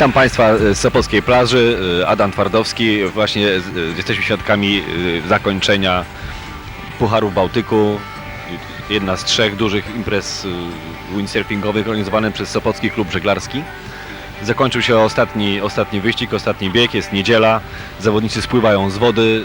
Witam Państwa z Sopockiej plaży. Adam Twardowski. Właśnie jesteśmy świadkami e, zakończenia Pucharu Bałtyku. Jedna z trzech dużych imprez e, windsurfingowych organizowanych przez Sopocki Klub Żeglarski. Zakończył się ostatni, ostatni wyścig, ostatni bieg, jest niedziela. Zawodnicy spływają z wody.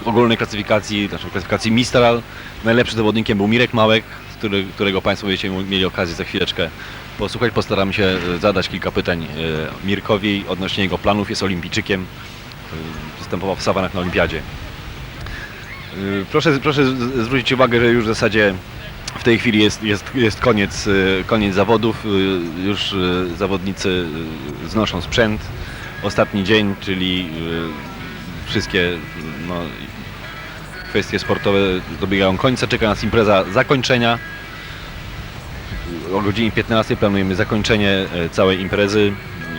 e, W ogólnej klasyfikacji, znaczy w klasyfikacji Mistral, najlepszym zawodnikiem był Mirek Małek, który, którego Państwo będziecie mieli okazję za chwileczkę posłuchać. Postaramy się e, zadać kilka pytań e, Mirkowi odnośnie jego planów. Jest olimpijczykiem, e, występował w Sawanach na olimpiadzie. Proszę, proszę zwrócić uwagę, że już w zasadzie w tej chwili jest, jest, jest koniec, koniec zawodów. Już zawodnicy znoszą sprzęt. Ostatni dzień, czyli wszystkie no, kwestie sportowe dobiegają końca. Czeka nas impreza zakończenia. O godzinie 15 planujemy zakończenie e, całej imprezy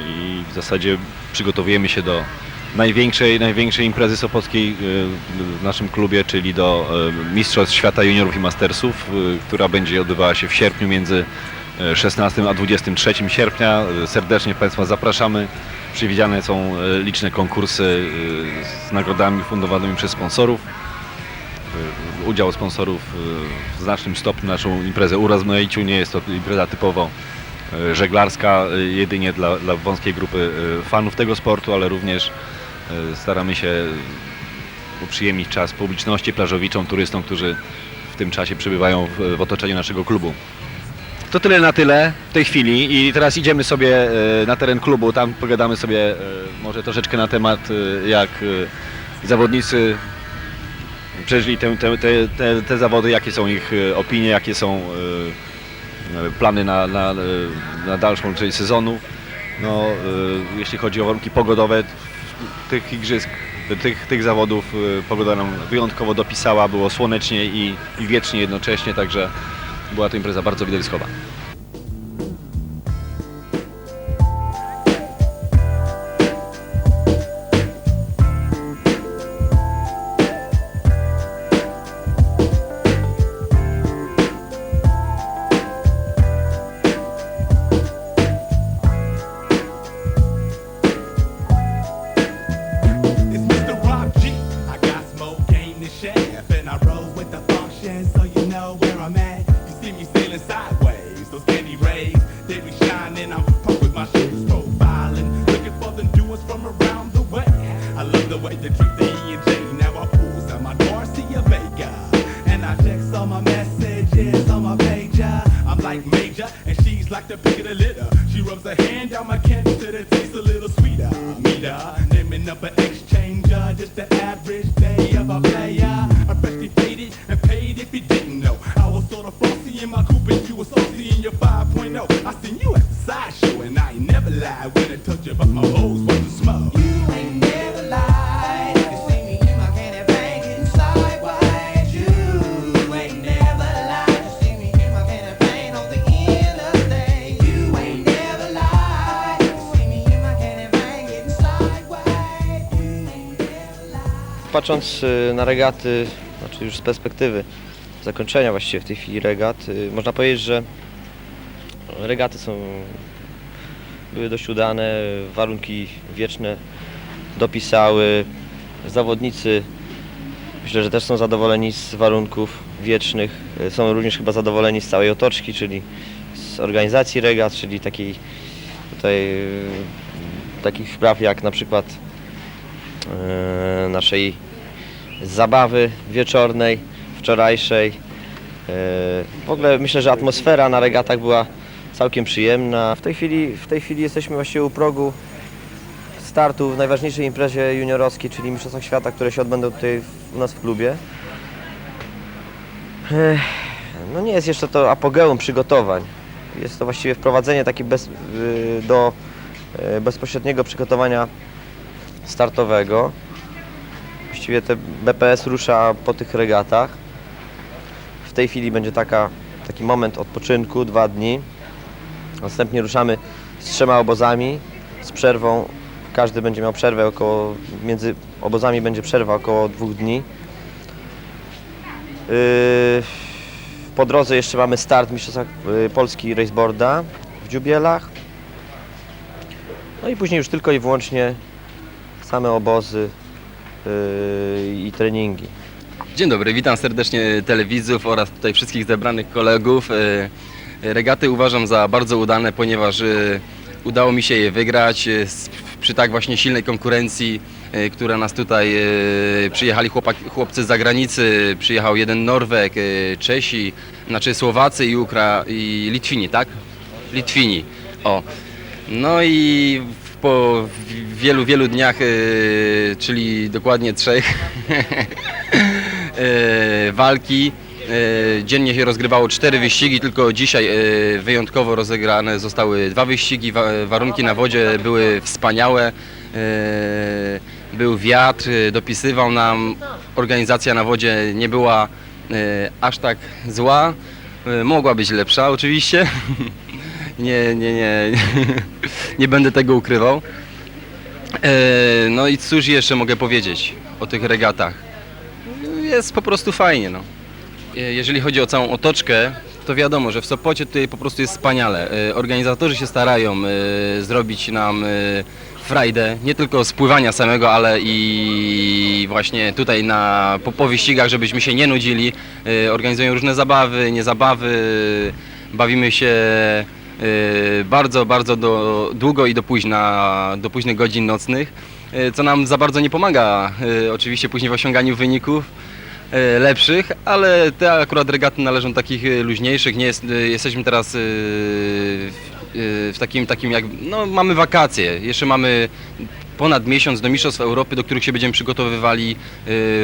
i w zasadzie przygotowujemy się do największej, największej imprezy sopockiej e, w naszym klubie, czyli do e, Mistrzostw Świata Juniorów i Mastersów, która będzie odbywała się w sierpniu między e, 16 a 23 sierpnia. Serdecznie Państwa zapraszamy. Przewidziane są liczne konkursy z nagrodami fundowanymi przez sponsorów udział sponsorów y, w znacznym stopniu naszą imprezę urozmaicił. Nie jest to impreza typowo y, żeglarska, y, jedynie dla, dla wąskiej grupy fanów tego sportu, ale również staramy się uprzyjemnić czas publiczności, plażowiczom, turystom, którzy w tym czasie przebywają w, w otoczeniu naszego klubu. To tyle na tyle w tej chwili i teraz idziemy sobie na teren klubu, tam pogadamy sobie może troszeczkę na temat jak zawodnicy przeżyli te, te, te, te, zawody, jakie są ich e, opinie, jakie są e, plany na, na, e, na dalszą część sezonu. No, e, jeśli chodzi o warunki pogodowe, tych igrzysk, tych, tych zawodów e, pogoda nam wyjątkowo dopisała, było słonecznie i, i wiecznie jednocześnie, także była to impreza bardzo widowiskowa. the hand out my Patrząc y, na regaty, znaczy już z perspektywy zakończenia właściwie w tej chwili regat, y, można powiedzieć, że regaty są były dość udane, warunki wieczne dopisały, zawodnicy myślę, że też są zadowoleni z warunków wiecznych, y, są również chyba zadowoleni z całej otoczki, czyli z organizacji regat, czyli takiej tutaj takich spraw jak na przykład naszej zabawy wieczornej, wczorajszej. E, W ogóle myślę, że atmosfera na regatach była całkiem przyjemna. W tej chwili, w tej chwili jesteśmy właściwie u progu startu w najważniejszej imprezie juniorowskiej, czyli Mistrzostwach Świata, które się odbędą tutaj u nas w klubie. Ech, No nie jest jeszcze to apogeum przygotowań. Jest to właściwie wprowadzenie takie bez, y, do y, bezpośredniego przygotowania startowego. Właściwie te BPS rusza po tych regatach. W tej chwili będzie taka, taki moment odpoczynku, dwa dni. Następnie ruszamy z trzema obozami, z przerwą. Każdy będzie miał przerwę około, między obozami będzie przerwa około dwóch dni. Yy, po drodze jeszcze mamy start Mistrzostwa y, Polski Raceboarda w Dziubielach. No i później już tylko i wyłącznie same obozy yy, i treningi. Dzień dobry, witam serdecznie telewidzów oraz tutaj wszystkich zebranych kolegów. E, Regaty uważam za bardzo udane, ponieważ e, udało mi się je wygrać przy tak właśnie silnej konkurencji, która nas tutaj przyjechali chłopak, chłopcy z zagranicy, przyjechał jeden Norweg, Czesi, znaczy Słowacy i Ukra i Litwini, tak? Litwini. O. No i po wielu, wielu dniach, e, czyli dokładnie trzech, e, walki. E, Dziennie się rozgrywało cztery wyścigi, tylko dzisiaj wyjątkowo rozegrane zostały dwa wyścigi. Wa- Warunki na wodzie były wspaniałe. Był wiatr, dopisywał nam. Organizacja na wodzie nie była aż tak zła. Mogła być lepsza oczywiście. Nie, nie, nie. Nie będę tego ukrywał. E, No i cóż jeszcze mogę powiedzieć o tych regatach? Jest po prostu fajnie, no. E, Jeżeli chodzi o całą otoczkę, to wiadomo, że w Sopocie tutaj po prostu jest wspaniale. E, Organizatorzy się starają zrobić nam frajdę, nie tylko spływania samego, ale i właśnie tutaj na, po, po wyścigach, żebyśmy się nie nudzili. Organizują różne zabawy, niezabawy, bawimy się bardzo, bardzo do, długo i do późna, do późnych godzin nocnych, e, co nam za bardzo nie pomaga e, oczywiście później w osiąganiu wyników lepszych, ale te akurat regaty należą do takich luźniejszych. Nie jest, jesteśmy teraz w- takim, takim jak, no mamy wakacje, jeszcze mamy ponad miesiąc do Mistrzostw Europy, do których się będziemy przygotowywali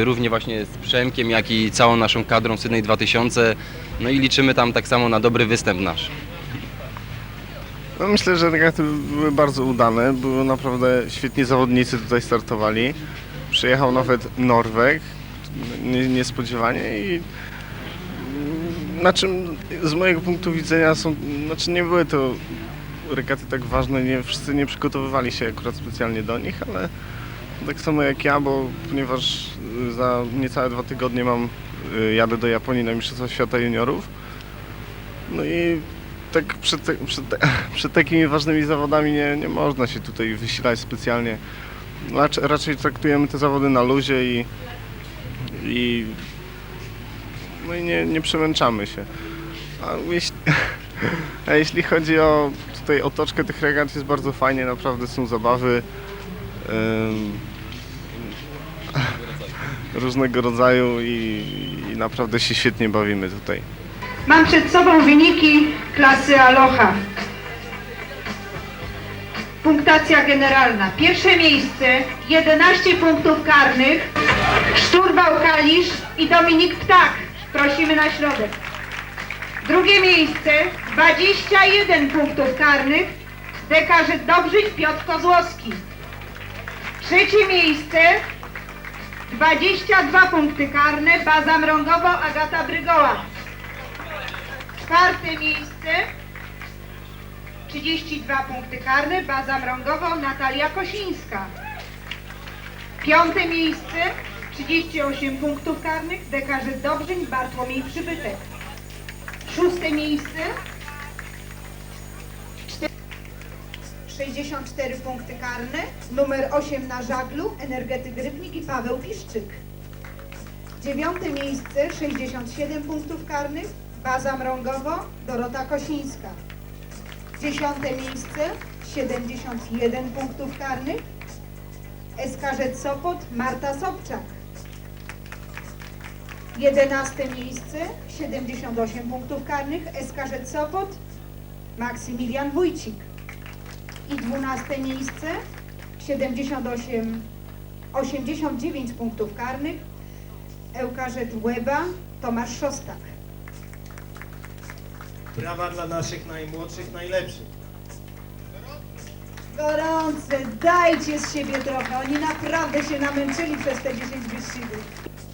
równie właśnie z Przemkiem, jak i całą naszą kadrą Sydney 2000. No i liczymy tam tak samo na dobry występ nasz. No myślę, że regaty były bardzo udane. Były naprawdę świetni zawodnicy tutaj startowali. Przyjechał nawet Norweg nie, niespodziewanie i na czym z mojego punktu widzenia są, znaczy nie były to regaty tak ważne, nie wszyscy nie przygotowywali się akurat specjalnie do nich, ale tak samo jak ja, bo ponieważ za niecałe dwa tygodnie mam y, jadę do Japonii na Mistrzostwa Świata Juniorów. No i tak przed, przed, przed takimi ważnymi zawodami nie, nie można się tutaj wysilać specjalnie. Raczej, raczej traktujemy te zawody na luzie i, i, no i nie, nie przemęczamy się. A jeśli, a jeśli chodzi o tutaj otoczkę tych regat jest bardzo fajnie, naprawdę są zabawy ym, różnego rodzaju i, i naprawdę się świetnie bawimy tutaj. Mam przed sobą wyniki klasy Aloha. Punktacja generalna. Pierwsze miejsce 11 punktów karnych. Szturwał Kalisz i Dominik Ptak. Prosimy na środek. Drugie miejsce 21 punktów karnych. Dekarzet Dobrzyć Piotr Kozłowski. Trzecie miejsce 22 punkty karne. Baza Mrągowo Agata Brygoła. Czwarte miejsce. 32 punkty karne, baza mrągowo Natalia Kosińska. Piąte miejsce. 38 punktów karnych, dekarzyt Dobrzyń Bartłomiej Przybytek. Szóste miejsce. 64 punkty karne, numer 8 na żaglu, energetyk Rybnik i Paweł Piszczyk. Dziewiąte miejsce. 67 punktów karnych, baza mrągowo Dorota Kosińska. Dziesiąte miejsce 71 punktów karnych, SKZ Sopot Marta Sobczak. Jedenaste miejsce 78 punktów karnych, SKZ Sopot Maksymilian Wójcik. I dwunaste miejsce 78 89 punktów karnych, Eukarzet Łeba Tomasz Szostak. Brawa dla naszych najmłodszych, najlepszych. Gorące, dajcie z siebie trochę. Oni naprawdę się namęczyli przez te 10 wyścigów.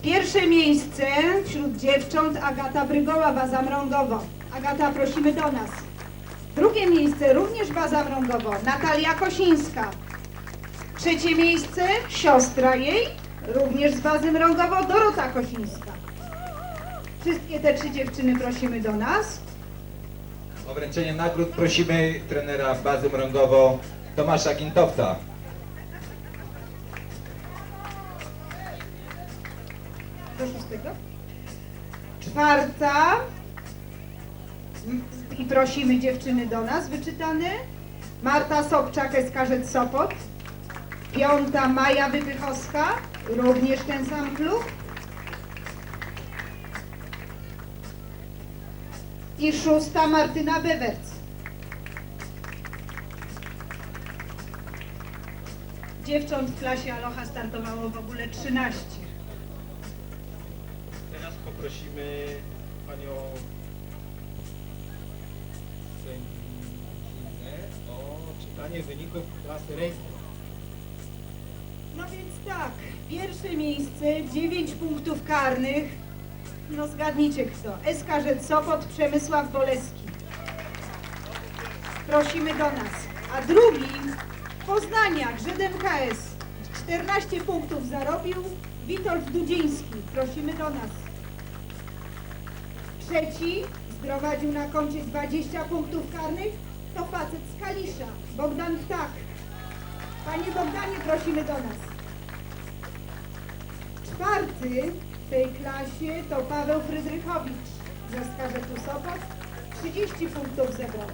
Pierwsze miejsce wśród dziewcząt Agata Brygoła, Baza Mrągowo. Agata, prosimy do nas. Drugie miejsce również Baza Mrągowo, Natalia Kosińska. Trzecie miejsce siostra jej, również z Bazy Mrągowo, Dorota Kosińska. Wszystkie te trzy dziewczyny prosimy do nas. O wręczenie nagród prosimy trenera bazy Mrągowo Tomasza szóstego. Czwarta. I prosimy dziewczyny do nas wyczytane. Marta Sobczak, Eskarzec Sopot. Piąta Maja Wypychowska, również ten sam klub. I szósta Martyna Bewerc. Dziewcząt w klasie Aloha startowało w ogóle 13. Teraz poprosimy panią sędzinę o czytanie wyników klasy rejestru. No więc tak, pierwsze miejsce, 9 punktów karnych. No zgadnijcie kto. SKZ Sopot, Przemysław Boleski. Prosimy do nas. A drugi, Poznaniak, Żyd MKS. 14 punktów zarobił Witold Dudziński. Prosimy do nas. Trzeci zgromadził na koncie 20 punktów karnych. To facet z Kalisza, Bogdan Ptak. Panie Bogdanie, prosimy do nas. Czwarty w tej klasie to Paweł Frydrychowicz ze Skarżetu Sopot. 30 punktów zebrał.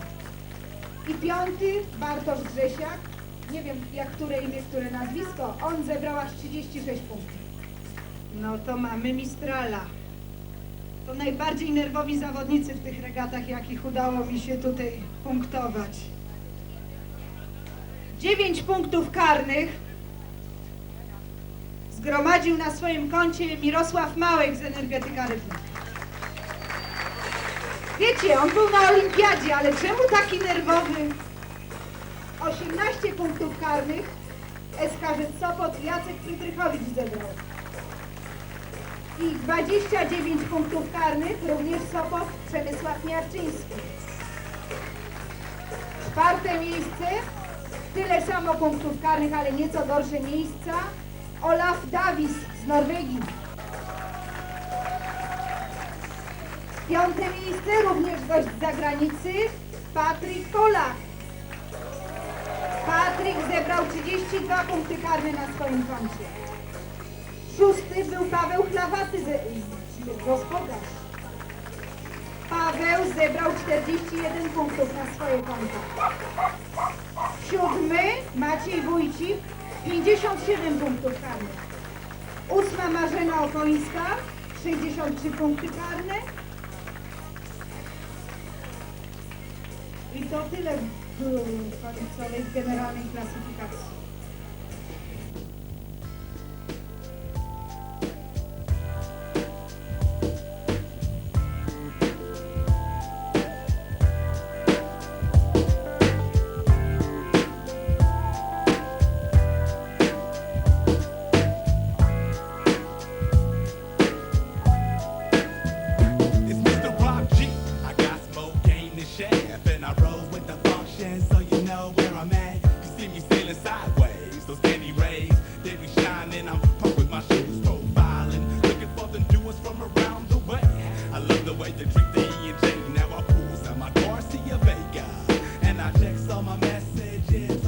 I piąty Bartosz Grzesiak. Nie wiem jak które imię, które nazwisko. On zebrał aż 36 punktów. No to mamy Mistrala. To najbardziej nerwowi zawodnicy w tych regatach, jakich udało mi się tutaj punktować. 9 punktów karnych zgromadził na swoim koncie Mirosław Małek z Energetyka Rybnik. Wiecie, on był na olimpiadzie, ale czemu taki nerwowy? 18 punktów karnych SKZ Sopot Jacek Frytrychowicz zebrał. I 29 punktów karnych również Sopot Przemysław Miarczyński. Czwarte miejsce, tyle samo punktów karnych, ale nieco gorsze miejsca. Olaf Davis z Norwegii. Piąte miejsce, również gość z zagranicy, Patryk Polak. Patryk zebrał 32 punkty karne na swoim koncie. Szósty był Paweł Chlawaty, ze, gospodarz. Paweł zebrał 41 punktów na swoje konto. Siódmy Maciej Wójcik, 57 punktów karnych. Ósma Marzena Okońska, 63 punkty karne. I to tyle w końcowej generalnej klasyfikacji.